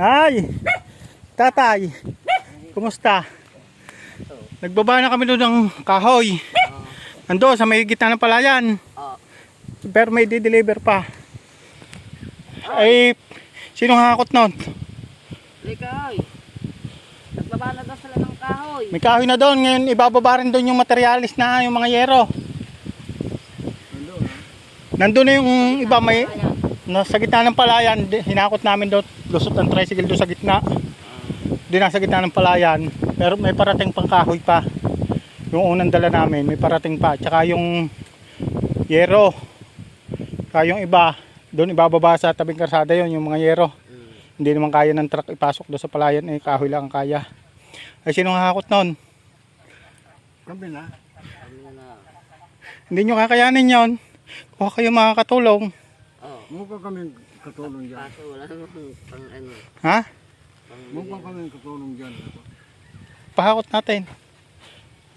Ay! Tatay! Kumusta? Nagbaba na kami doon ng kahoy. Ando sa may gitna ng palayan. Pero may di-deliver pa. Ay, sino hakot nun? Lika, oy. Nagbaba na daw sila ng kahoy. May kahoy na doon. Ngayon, ibababa rin doon yung materialis na yung mga yero. Nandun na yung iba may nasa gitna ng palayan. Hinakot namin doon. Lusot ang tricycle doon sa gitna. Di nasa gitna ng palayan. Pero may parating pang kahoy pa. Yung unang dala namin, may parating pa. Tsaka yung yero. Kaya yung iba, doon ibababa sa tabing karsada yon yung mga yero. Hindi naman kaya ng truck ipasok doon sa palayan. Eh, kahoy lang ang kaya. Ay, sino hakot nun? Kami na. Na. Hindi nyo kakayanin yon. Kuha kayo makakatulong. Mukha kami katulong dyan. Kaso wala namang pang ano. Ha? Mukha kami katulong dyan. Pahakot natin.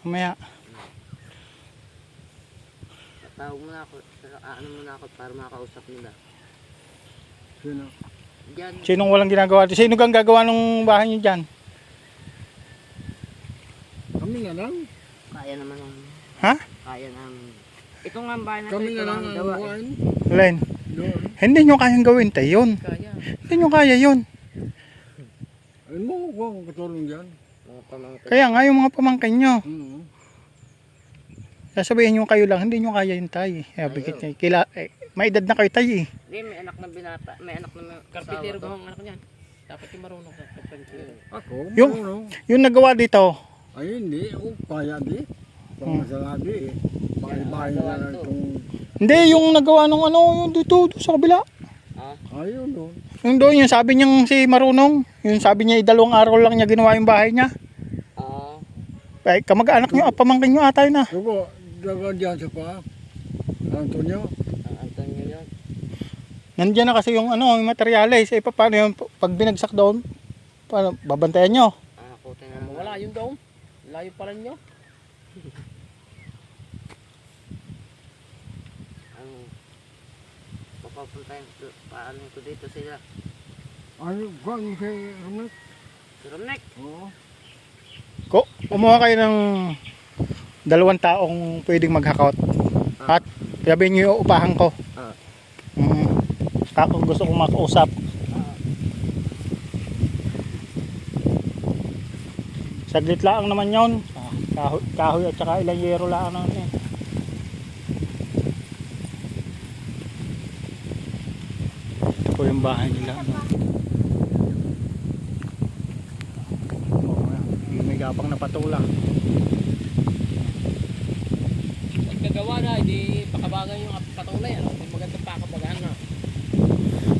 Mamaya. Tawag mo na ako. Ano mo na ako para makausap nila. Sino? Diyan. Sinong walang ginagawa? Sino kang gagawa ng bahay nyo dyan? Kami na lang. Kaya naman ang... Ha? Kaya namin. Ito nga ang bahay na Kami ito, na lang ang ang gawa. eh. buhayin. Len, Doon. hindi nyo kayang gawin tayo yun. Kaya. Hindi nyo kaya yun. Ay, mukha kong katulong dyan. Mga pamangkin. Kaya nga yung mga pamangkin nyo. Oo. Sasabihin nyo kayo lang, hindi nyo kaya yun tayo. Eh, bigit nyo. Kila, eh, may edad na kayo tayo eh. Hindi, may anak na binata. May anak na may Karpintero asawa ba to. ang anak niyan? Dapat yung marunong sa karpintero. Ako, Yung- marunong. Yung nagawa dito, Ay, hindi. O, kaya di. Pamasaladi eh. Bahay-bahay na lang itong... hindi yung nagawa nung ano, yung dito, dito sa kabila. Ah, Ayun doon. Yung doon, yung sabi niyang si Marunong, yung sabi niya, dalawang araw lang niya ginawa yung bahay niya. ah, Ay, kamag-anak nyo, ah, pamangkin nyo ata yun ah. Sugo, daga dyan sa pa. Antonio. ang Antonio yun. Nandiyan na kasi yung ano, yung materials. Eh, pa- paano yun? Pag binagsak doon, paano, babantayan nyo. Ah, puti na. Wala yun daw. Layo pala nyo. Ano, papapuntahin ko, paano ko dito sila. Ano, kung kay Ramat? Si Romnek, Oo. Ko, kumuha kayo ng dalawang taong pwedeng maghakot. At sabihin nyo yung upahan ko. Ah. Mm. Kako gusto kong makausap. Saglit lang naman yon. Ah, Kahoy, kahoy at saka ilang yero lang naman eh. Ito po yung bahay nila. Yan. may gapang na patula. Pag nagawa na, hindi pakabagan yung patunay. Ano? Hindi maganda pakabagahan na.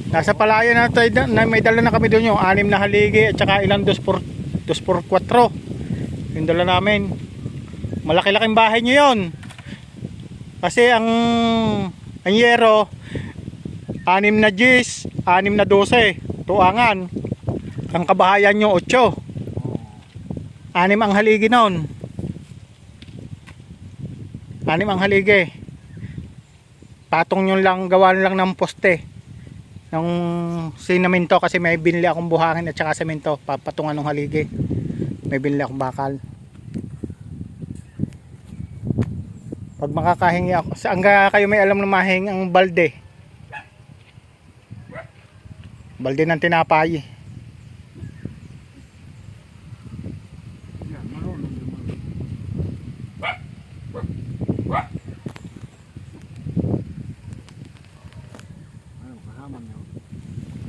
Nasa palayan na tayo, na may dala na kami doon yung anim na haligi at saka ilang 2 por 2 por 4. Yung dala namin. Malaki-laking bahay nyo yun. Kasi ang anyero, anim na Gs, anim na 12, tuangan. Ang kabahayan nyo, 8. Anim ang haligi noon. Anim ang haligi. Patong nyo lang, gawa lang ng poste ng sinamento kasi may binili akong buhangin at saka semento papatungan ng haligi may binili akong bakal pag makakahingi ako saan ka kayo may alam na mahing ang balde balde ng tinapay.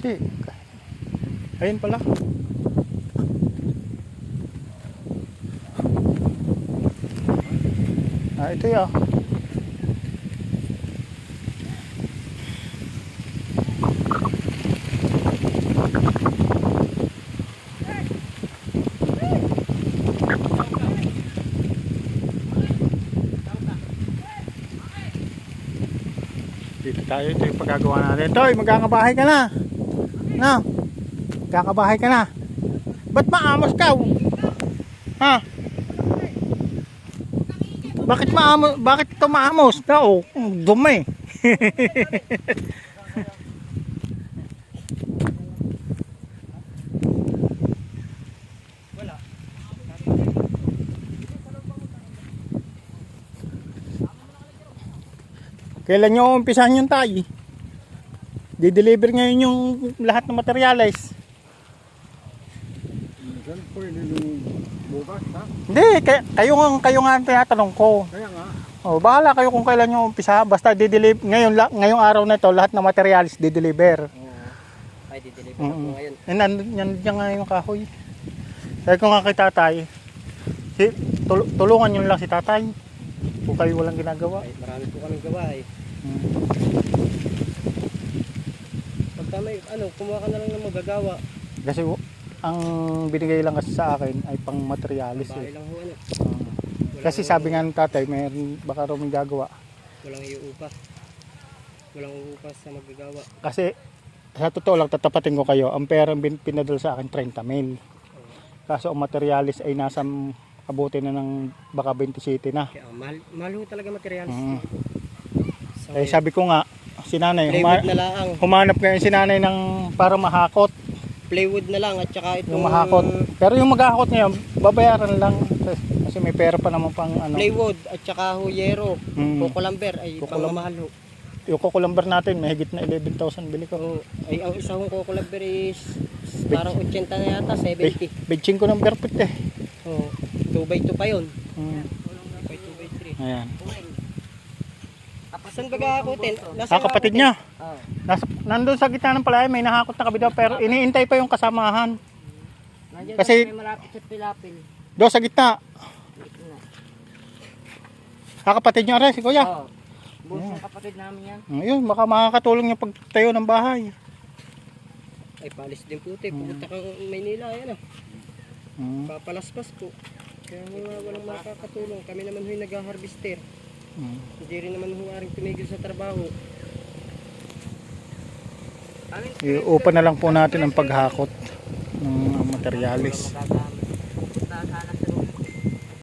Hindi. ayun pala ah ito yun tayo, ito yung pagkagawa natin. Toy, magkakabahay ka na. Na? Magkakabahay ka na. Ba't maamos ka? Ha? Bakit maamos? Bakit ito maamos? Oh, dumi. Kailan nyo umpisahan yung tayo? Di-deliver ngayon yung lahat ng nung bukas, ha? Hindi, kay, kayo nga, kayo nga ang tinatanong ko. Kaya nga, Oh, bahala kayo kung kailan nyo umpisa. Basta di-deliver, ngayon, ngayong araw na ito, lahat ng materials di-deliver. Ay, dideliver Mm-mm. ako ngayon. Nandun, yan, yan nga yung kahoy. Sabi ko nga kay tatay, si, tul- tulungan nyo lang si tatay. Kung kayo walang ginagawa. Ay, marami po kaming gawa eh. Hmm. Pagka may, ano, kumuha ka na lang ng magagawa. Kasi ang binigay lang kasi sa akin ay pang materialis Bahay eh. lang ho, ano. Ah. kasi sabi nga ng tatay, mayroon baka raw may gagawa. Walang iuupa. Walang uupa sa magagawa. Kasi sa totoo lang tatapatin ko kayo, ang perang pinadala sa akin 30 mil. Kaso ang materialis ay nasa abuti na ng baka 27 na. Kaya, mahal, mahal ho talaga materials. Mm. So, Eh sabi ko nga, si nanay, huma- na lang. humanap ngayon si nanay ng para mahakot, Plywood na lang at saka itong yung mahakot. Pero yung maghahakot ngayon, babayaran lang kasi may pera pa naman pang ano. plywood at saka ho yero. Mm. Coco lumber ay Coco pangmamahal ho. Yung kukulamber natin, may higit na 11,000 bili ko. Oo. Ay, ang isa kong lumber is parang 80 na yata, 70. Bitching ko ng berpit eh. Oo. 2 by 2 pa yun. Mm. 2 by 2 by 3. Ayan. Saan ba gakakutin? Ah, kapatid niya. Oo. Nasa, nandun sa gitna ng palaya, may nahakot na kabidaw, pero iniintay pa yung kasamahan. Nandiyan Kasi- may malapit sa pilapil. Do sa gitna. Dito na. Ah, kapatid niyo rin, si kuya. Oo. Buhos ng kapatid namin yan. Ayun, baka makakatulong yung pagtayo ng bahay. Ay, palis din puti. Pupunta kang Maynila, yan ah. Mm. Papalaspas po. Kaya wala, walang makakatulong. Kami naman ho'y nag-harvester. Mm. Hindi rin naman ho aring tumigil sa trabaho. Iupa na lang po natin ang paghakot ng. Walang